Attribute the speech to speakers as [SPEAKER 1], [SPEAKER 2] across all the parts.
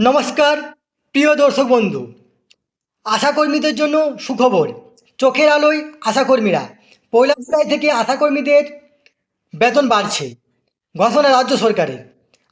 [SPEAKER 1] নমস্কার, প্রিয় দর্শক বন্ধু। আশাকর্মীদের জন্য সুখবর। চোখের আলোয় আশাকর্মীরা। পয়লা জুলাই থেকে আশাকর্মীদের বেতন বাড়ছে, ঘোষণা রাজ্য সরকারের।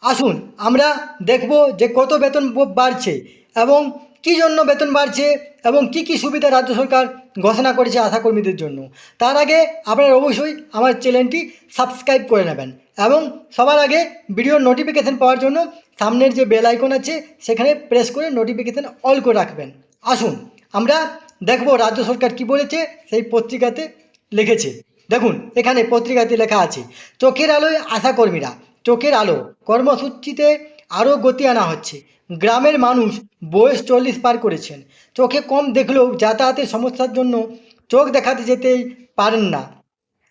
[SPEAKER 1] আসুন, আমরা দেখব যে কত বেতন বাড়ছে এবং কী জন্য বেতন বাড়ছে এবং কি কি সুবিধা রাজ্য সরকার ঘোষণা করেছে আশাকর্মীদের জন্য। তার আগে আপনারা অবশ্যই আমার চ্যানেলটি সাবস্ক্রাইব করে নেবেন এবং সবার আগে ভিডিওর নোটিফিকেশান পাওয়ার জন্য সামনের যে বেল আইকন আছে, সেখানে প্রেস করে নোটিফিকেশান অল করে রাখবেন। আসুন, আমরা দেখব রাজ্য সরকার কি বলেছে, সেই পত্রিকাতে লিখেছে। দেখুন, এখানে পত্রিকাতে লেখা আছে, চোখের আলোয় আশাকর্মীরা, চোখের আলো, কর্মসূচিতে আরও গতি আনা হচ্ছে। গ্রামের মানুষ বয়স চল্লিশ পার করেছেন। চোখে কম দেখলেও যাতায়াতের সমস্যার জন্য চোখ দেখাতে যেতেই পারেন না।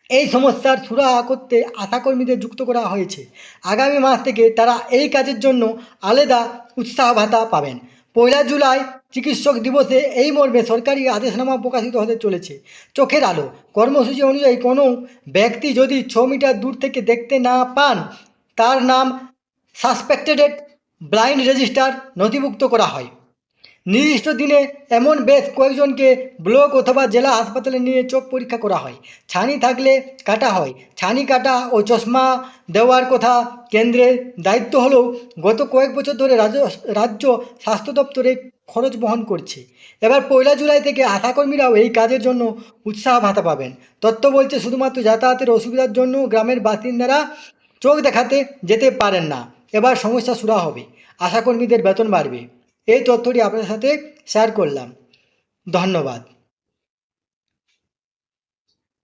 [SPEAKER 1] এই সমস্যার সুরাহা করতে আশাকর্মীদের যুক্ত করা হয়েছে। আগামী মাস থেকে তারা এই কাজের জন্য আলাদা উৎসাহ ভাতা পাবেন। পয়লা জুলাই চিকিৎসক দিবসে এই মর্মে সরকারি আদেশনামা প্রকাশিত হতে চলেছে। চোখের আলো, কর্মসূচি অনুযায়ী কোনো ব্যক্তি যদি ছ মিটার দূর থেকে দেখতে না পান, তার নাম সাসপেক্টেড ব্লাইন্ড রেজিস্টার নথিভুক্ত করা হয়। নির্দিষ্ট দিনে এমন বেশ কয়েকজনকে ব্লক অথবা জেলা হাসপাতালে নিয়ে চোখ পরীক্ষা করা হয়। ছানি থাকলে কাটা হয়। ছানি কাটা ও চশমা দেওয়ার কথা কেন্দ্রের দায়িত্ব হলেও গত কয়েক বছর ধরে রাজ্য রাজ্য স্বাস্থ্য দপ্তরে খরচ বহন করছে। এবার পয়লা জুলাই থেকে আশাকর্মীরাও এই কাজের জন্য উৎসাহ ভাতা পাবেন। তথ্য বলছে, শুধুমাত্র যাতায়াতের অসুবিধার জন্য গ্রামের বাসিন্দারা চোখ দেখাতে যেতে পারেন না। এবার সমস্যা সুরা হবে। আশাকর্মীদের বেতন বাড়বে। এই তথ্যটি আপনার সাথে শেয়ার করলাম। ধন্যবাদ।